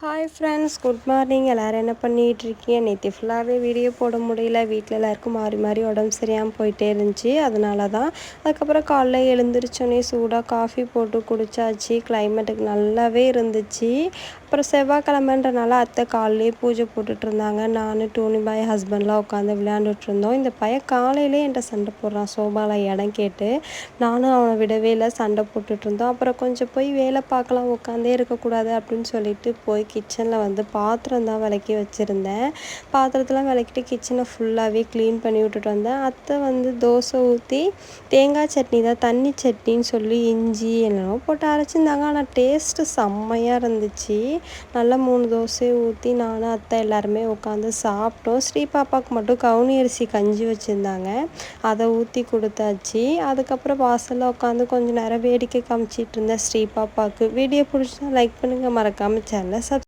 Hi friends good morning எல்லோரும் என்ன பண்ணிகிட்ருக்கீங்க நேற்று ஃபுல்லாகவே வீடியோ போட முடியல. வீட்டில் எல்லாருக்கும் மாறி மாறி உடம்பு சரியாமல் போயிட்டே இருந்துச்சு. அதனால தான் அதுக்கப்புறம் காலைல எழுந்திரிச்சோன்னே சூடாக காஃபி போட்டு குடித்தாச்சு கிளைமேட்டுக்கு நல்லாவே இருந்துச்சு. அப்புறம் செவ்வாய்க்கிழமன்றனால அத்தை காலையிலே பூஜை போட்டுட்டு இருந்தாங்க. நான் டோனி பாய் ஹஸ்பண்ட்லாம் உட்காந்து விளையாண்டுட்டு இருந்தோம். இந்த பையன் காலையிலே என்கிட்ட சண்டை போடுறான் சோபாவில் இடம் கேட்டு நானும் அவனை விடவே இல்லை. சண்டை போட்டுட்டு இருந்தோம். அப்புறம் கொஞ்சம் போய் வேலை பார்க்கலாம் உட்காந்தே இருக்கக்கூடாது அப்படின்னு சொல்லிட்டு போய் கிச்சனில் வந்து பாத்திரம் தான் விளக்கி வச்சுருந்தேன். பாத்திரத்தெலாம் விளக்கிட்டு கிச்சனை ஃபுல்லாகவே க்ளீன் பண்ணி விட்டுட்டு வந்தேன். அத்தை வந்து தோசை ஊற்றி தேங்காய் சட்னி தான் தண்ணி சட்னின்னு சொல்லி இஞ்சி என்னென்னமோ போட்டு அரைச்சிருந்தாங்க. ஆனால் டேஸ்ட்டு செம்மையாக இருந்துச்சு. நல்லா மூணு தோசையை ஊற்றி நானும் அத்தை எல்லாருமே உட்காந்து சாப்பிட்டோம். ஸ்ரீ பாப்பாவுக்கு மட்டும் கவுனி அரிசி கஞ்சி வச்சுருந்தாங்க. அதை ஊற்றி கொடுத்தாச்சு. அதுக்கப்புறம் வாசலில் உட்காந்து கொஞ்சம் நேரம் வேடிக்கை காமிச்சிட்டு இருந்தேன் ஸ்ரீ பாப்பாவுக்கு. வீடியோ பிடிச்சா லைக் பண்ணுங்கள் மறக்காமல் சேனலை சப்